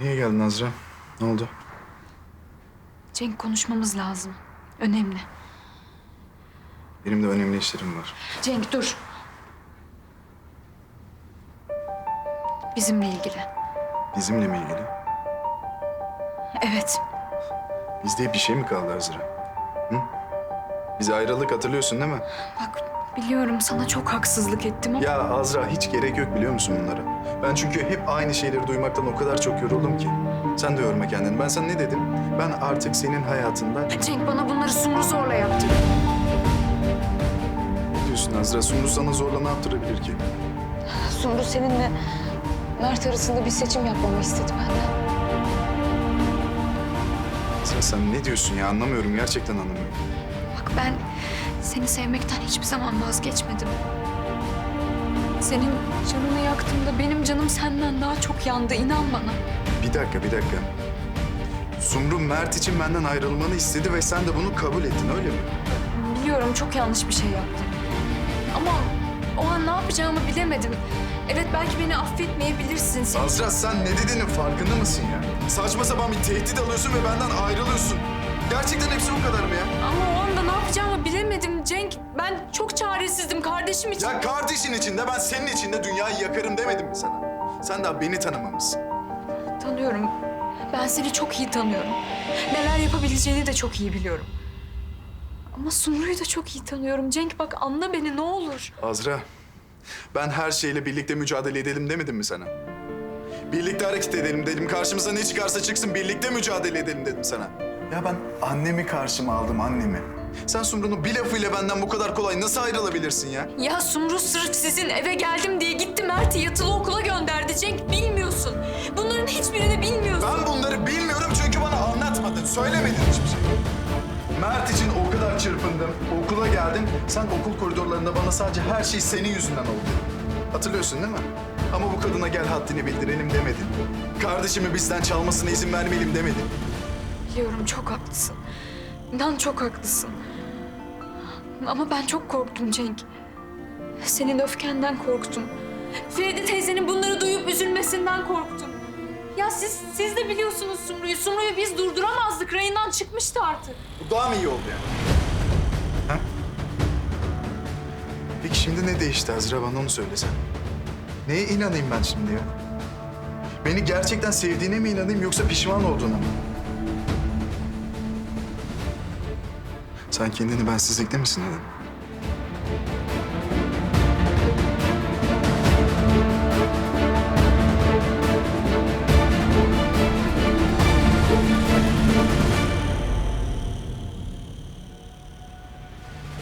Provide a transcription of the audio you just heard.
Niye geldin Azra? Ne oldu? Cenk konuşmamız lazım. Önemli. Benim de önemli işlerim var. Cenk dur. Bizimle ilgili. Bizimle mi ilgili? Evet. Bizde bir şey mi kaldı Azra? Hı? Biz ayrıldık hatırlıyorsun değil mi? Bak biliyorum sana çok haksızlık ettim ama... Ya Azra hiç gerek yok biliyor musun bunlara? Ben çünkü hep aynı şeyleri duymaktan o kadar çok yoruldum ki. Sen de yorma kendini. Ben sana ne dedim? Ben artık senin hayatında... Cenk bana bunları Sumru zorla yaptı. Ne diyorsun Azra? Sumru sana zorla ne yaptırabilir ki? Sumru seninle Mert arasında bir seçim yapmamı istedi benden. Azra sen ne diyorsun ya? Anlamıyorum. Gerçekten anlamıyorum. Ben seni sevmekten hiçbir zaman vazgeçmedim. Senin canını yaktığımda benim canım senden daha çok yandı inan bana. Bir dakika, bir dakika. Sumru Mert için benden ayrılmanı istedi ve sen de bunu kabul ettin öyle mi? Biliyorum çok yanlış bir şey yaptım. Ama o an ne yapacağımı bilemedim. Evet belki beni affetmeyebilirsin. Azra sen ne dediğinin farkında mısın ya? Saçma sapan bir tehdit alıyorsun ve benden ayrılıyorsun. Gerçekten hepsi bu kadar mı ya? Ama o anda ne yapacağımı bilemedim Cenk. Ben çok çaresizdim kardeşim için. Ya kardeşin içinde ben senin içinde dünyayı yakarım demedim mi sana? Sen daha beni tanımamışsın. Tanıyorum. Ben seni çok iyi tanıyorum. Neler yapabileceğini de çok iyi biliyorum. Ama Sumru'yu da çok iyi tanıyorum. Cenk bak anla beni ne olur. Azra, ben her şeyle birlikte mücadele edelim demedim mi sana? Birlikte hareket edelim dedim. Karşımıza ne çıkarsa çıksın birlikte mücadele edelim dedim sana. Ya ben annemi karşıma aldım annemi. Sen Sumru'nun bir lafıyla benden bu kadar kolay nasıl ayrılabilirsin ya? Ya Sumru sırf sizin eve geldim diye gitti Mert'i yatılı okula gönderdi. Cenk bilmiyorsun. Bunların hiçbirini bilmiyorsun. Ben bunları bilmiyorum çünkü bana anlatmadın, söylemedin hiçbir şey. Mert için o kadar çırpındım, okula geldim. Sen okul koridorlarında bana sadece her şey senin yüzünden oldu. Hatırlıyorsun değil mi? Ama bu kadına gel haddini bildirelim demedin. Kardeşimi bizden çalmasına izin vermeyelim demedin. Biliyorum çok haklısın. İnan çok haklısın. Ama ben çok korktum Cenk. Senin öfkenden korktum. Feride teyzenin bunları duyup üzülmesinden korktum. Ya siz siz de biliyorsunuz Sumru'yu. Sumru'yu biz durduramazdık. Rayından çıkmıştı artık. Bu daha mı iyi oldu yani? Ha? Peki şimdi ne değişti Azra? Bana onu söylesen. Neye inanayım ben şimdi ya? Beni gerçekten sevdiğine mi inanayım yoksa pişman olduğuna mı? Sen kendini bensizlikte misin dedin?